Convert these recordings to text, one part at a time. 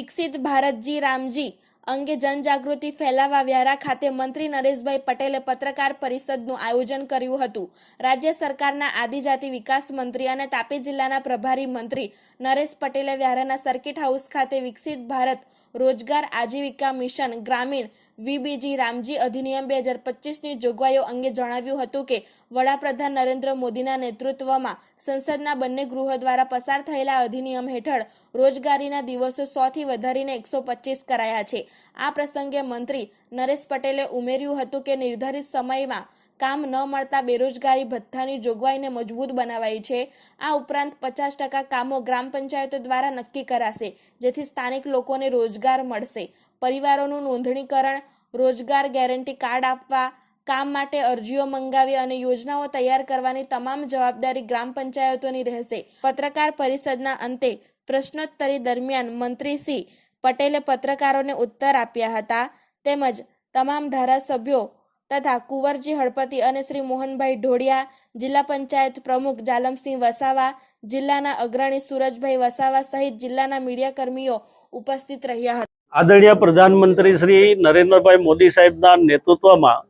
વિકસિત ભારતજી રામજી અંગે જનજાગૃતિ ફેલાવવા વ્યારા ખાતે મંત્રી નરેશભાઈ પટેલે પત્રકાર પરિષદનું આયોજન કર્યું હતું. રાજ્ય સરકારના આદિજાતિ વિકાસ મંત્રી અને તાપી જિલ્લાના પ્રભારી મંત્રી નરેશ પટેલે વ્યારાના સર્કિટ હાઉસ ખાતે વિકસિત ભારત રોજગાર આજીવિકા મિશન ગ્રામીણ વીબીજી રામજી અધિનિયમ બે હજાર પચીસની જોગવાઈઓ અંગે જણાવ્યું હતું કે, વડાપ્રધાન નરેન્દ્ર મોદીના નેતૃત્વમાં સંસદના બંને ગૃહો દ્વારા પસાર થયેલા અધિનિયમ હેઠળ રોજગારીના દિવસો સોથી વધારીને એકસો પચીસ કરાયા છે. આ પ્રસંગે મંત્રી નરેશ પટેલે ઉમેર્યું હતું કે, નિર્ધારિત સમયમાં કામ ન મળતા બેરોજગારી ભથ્થાની જોગવાઈને મજબૂત બનાવાઈ છે. આ ઉપરાંત પચાસ ટકા કામો ગ્રામ પંચાયતો દ્વારા નક્કી કરાશે, જેથી સ્થાનિક લોકોને રોજગાર મળશે. પરિવારોનું નોંધણીકરણ, રોજગાર ગેરંટી કાર્ડ આપવા, કામ માટે અરજીઓ મંગાવી અને યોજનાઓ તૈયાર કરવાની તમામ જવાબદારી ગ્રામ પંચાયતોની રહેશે. પત્રકાર પરિષદના અંતે પ્રશ્નોત્તરી દરમિયાન મંત્રી શ્રી પટેલે પત્રકારોને ઉત્તર આપ્યા હતા. તેમજ તમામ ધારાસભ્યો તથા કુંવરજી હળપતિ અને શ્રી મોહનભાઈ ઢોડિયા જિલ્લા પંચાયત પ્રમુખ જાલમસિંહ વસાવા, જિલ્લાના અગ્રણી સુરજભાઈ વસાવા સહિત જિલ્લાના મીડિયા કર્મીઓ ઉપસ્થિત રહ્યા હતા. આદરણીય પ્રધાનમંત્રી શ્રી નરેન્દ્રભાઈ મોદી સાહેબના નેતૃત્વમાં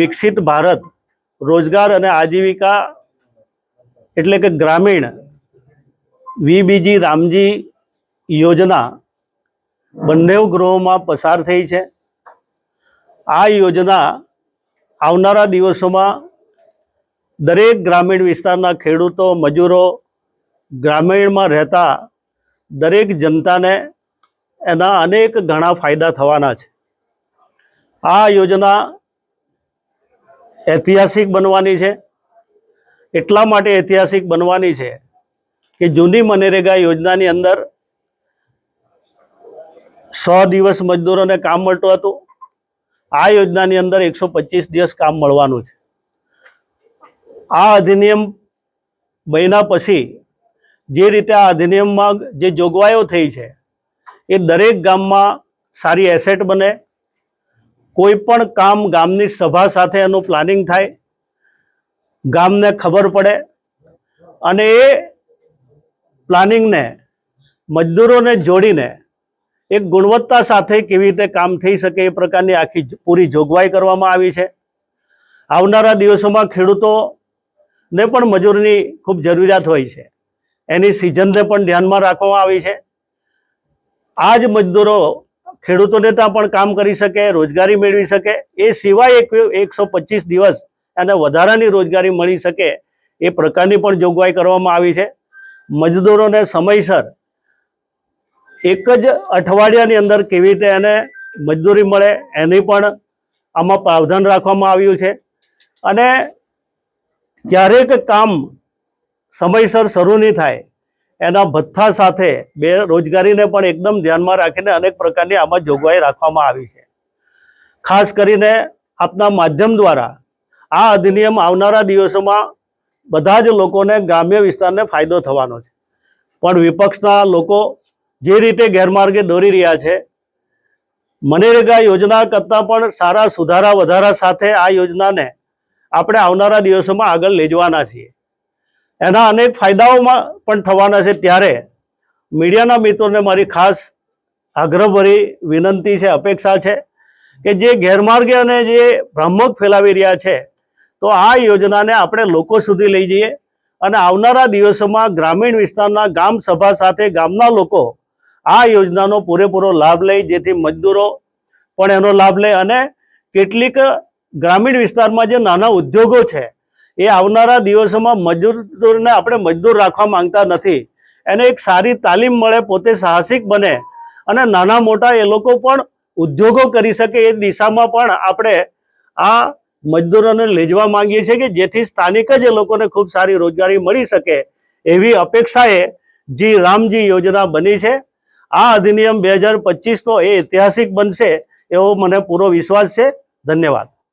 વિકસિત ભારત, રોજગાર અને આજીવિકા એટલે કે ગ્રામીણ વીબીજી રામજી યોજના બંને ગૃહોમાં પસાર થઈ છે. આ યોજના આવનારા દિવસોમાં દરેક ગ્રામીણ વિસ્તારના ખેડૂતો, મજૂરો ગ્રામીણમાં રહેતા દરેક જનતાને એના અનેક ઘણા ફાયદા થવાના છે. આ યોજના ઐતિહાસિક બનવાની છે. એટલા માટે ઐતિહાસિક બનવાની છે કે જૂની મનરેગા યોજનાની અંદર સો દિવસ મજદૂરોને કામ મળતું હતું. આ યોજનાની અંદર એકસો દિવસ કામ મળવાનું છે. આ અધિનિયમ બન્યા પછી જે રીતે આ અધિનિયમમાં જે જોગવાઈઓ થઈ છે, એ દરેક ગામમાં સારી એસેટ બને. કોઈ પણ કામ ગામની સભા સાથે એનું પ્લાનિંગ થાય, ગામને ખબર પડે અને એ પ્લાનિંગને મજદૂરોને જોડીને એક ગુણવત્તા સાથે કેવી રીતે કામ થઈ શકે એ પ્રકારની આખી પૂરી જોગવાઈ કરવામાં આવી છે. આવનારા દિવસોમાં ખેડૂતોને પણ મજૂરની ખૂબ જરૂરિયાત હોય છે. એની સિઝનને પણ ધ્યાનમાં રાખવામાં આવી છે. આ જ મજદૂરો ખેડૂતોને ત્યાં પણ કામ કરી શકે, રોજગારી મેળવી શકે, એ સિવાય એક એકસો પચીસ દિવસ એને વધારાની રોજગારી મળી શકે એ પ્રકારની પણ જોગવાઈ કરવામાં આવી છે. મજદૂરોને સમયસર એક જ અઠવાડિયાની અંદર કેવી રીતે એને મજદૂરી મળે એની પણ આમાં પ્રાવધાન રાખવામાં આવ્યું છે. અને ક્યારેક કામ સમયસર શરૂ નહીં થાય, એના ભથ્થા સાથે બે રોજગારીને પણ એકદમ ધ્યાનમાં રાખીને અનેક પ્રકારની આમાં જોગવાઈ રાખવામાં આવી છે. ખાસ કરીને આપના માધ્યમ દ્વારા આ અધિનિયમ આવનારા દિવસોમાં બધા જ લોકોને ગ્રામ્ય વિસ્તારને ફાયદો થવાનો છે. પણ વિપક્ષના લોકો જે રીતે ગેરમાર્ગે દોરી રહ્યા છે, મનરેગા યોજના કરતાં પણ સારા સુધારા વધારા સાથે આ યોજનાને આપણે આવનારા દિવસોમાં આગળ લઈ જવાના છીએ. એના અનેક ફાયદાઓમાં પણ થવાના છે. ત્યારે મીડિયાના મિત્રોને મારી ખાસ આગ્રહભરી વિનંતી છે, અપેક્ષા છે કે જે ગેરમાર્ગે અને જે ભ્રામક ફેલાવી રહ્યા છે, તો આ યોજનાને આપણે લોકો સુધી લઈ જઈએ અને આવનારા દિવસોમાં ગ્રામીણ વિસ્તારના ગામ સભા સાથે ગામના લોકો આ યોજનાનો પૂરેપૂરો લાભ લે જેથી મજદૂરો પણ એનો લાભ લે અને કેટલીક ગ્રામીણ વિસ્તારમાં જે નાના ઉદ્યોગો છે, એ આવનારા દિવસોમાં મજૂરને આપણે મજદૂર રાખવા માંગતા નથી. એને એક સારી તાલીમ મળે, પોતે સાહસિક બને અને નાના મોટા એ લોકો પણ ઉદ્યોગો કરી શકે એ દિશામાં પણ આપણે આ મજદૂરોને લેજવા માંગીએ છીએ કે જેથી સ્થાનિક જ એ લોકોને ખૂબ સારી રોજગારી મળી શકે એવી અપેક્ષાએ જી રામજી યોજના બની છે. આ અધિનિયમ બે હજાર પચીસનો એ ઐતિહાસિક બનશે એવો મને પૂરો વિશ્વાસ છે. ધન્યવાદ.